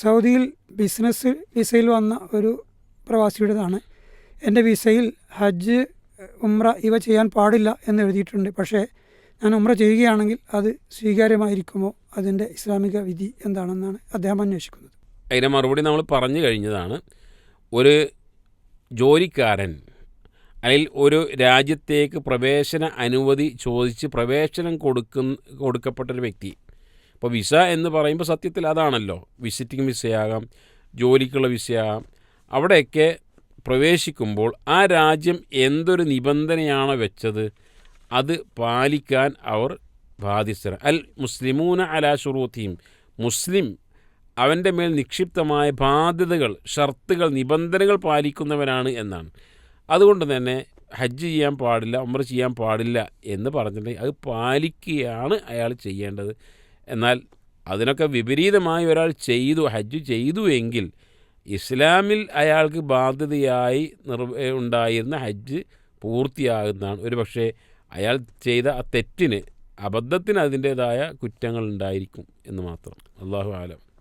സൗദിയിൽ ബിസിനസ് വിസയിൽ വന്ന ഒരു പ്രവാസിയുടേതാണ്. എന്റെ വിസയിൽ ഹജ്ജ് ഉമ്ര ഇവ ചെയ്യാൻ പാടില്ല എന്ന് എഴുതിയിട്ടുണ്ട്. പക്ഷേ ഞാൻ ഉമ്ര ചെയ്യുകയാണെങ്കിൽ അത് സ്വീകാര്യമായിരിക്കുമോ? അതിന്റെ ഇസ്ലാമിക വിധി എന്താണെന്നാണ് അദ്ദേഹം അന്വേഷിക്കുന്നത്. അതിന്റെ മറുപടി നമ്മൾ പറഞ്ഞു കഴിഞ്ഞതാണ് ഒരു ജോലിക്കാരൻ അല്ലെങ്കിൽ ഒരു രാജ്യത്തേക്ക് പ്രവേശന അനുമതി ചോദിച്ച് പ്രവേശനം കൊടുക്കുന്ന കൊടുക്കപ്പെട്ടൊരു വ്യക്തി ഇപ്പോൾ വിസ എന്ന് പറയുമ്പോൾ സത്യത്തിൽ അതാണല്ലോ. വിസിറ്റിംഗ് വിസയാകാം ജോലിക്കുള്ള വിസയാകാം. അവിടെയൊക്കെ പ്രവേശിക്കുമ്പോൾ ആ രാജ്യം എന്തൊരു നിബന്ധനയാണ് വെച്ചത്? അത് പാലിക്കാൻ അവർ ബാധ്യസ്ഥരാണ് അൽ മുസ്ലിമൂന അലാ മുസ്ലിം അവന്റെ മേൽ നിക്ഷിപ്തമായ ബാധ്യതകൾ ഷർത്തുകൾ നിബന്ധനകൾ പാലിക്കുന്നവനാണ് എന്നാണ്. അതുകൊണ്ട് തന്നെ ഹജ്ജ് ചെയ്യാൻ പാടില്ല ഉമ്ര ചെയ്യാൻ പാടില്ല എന്ന് പറഞ്ഞിട്ടുണ്ടെങ്കിൽ അത് പാലിക്കുകയാണ് അയാൾ ചെയ്യേണ്ടത്. എന്നാൽ അതിനൊക്കെ വിപരീതമായി ഒരാൾ ചെയ്തു ഹജ്ജ് ചെയ്തു എങ്കിൽ ഇസ്ലാമിൽ അയാൾക്ക് ബാധ്യതയായി നിർവ ഉണ്ടായിരുന്ന ഹജ്ജ് പൂർത്തിയാകുന്നതാണ്. ഒരു പക്ഷേ അയാൾ ചെയ്ത ആ തെറ്റിന് അബദ്ധത്തിന് അതിന്റേതായ കുറ്റങ്ങൾ ഉണ്ടായിരിക്കും എന്ന് മാത്രം. അള്ളാഹു ആലം.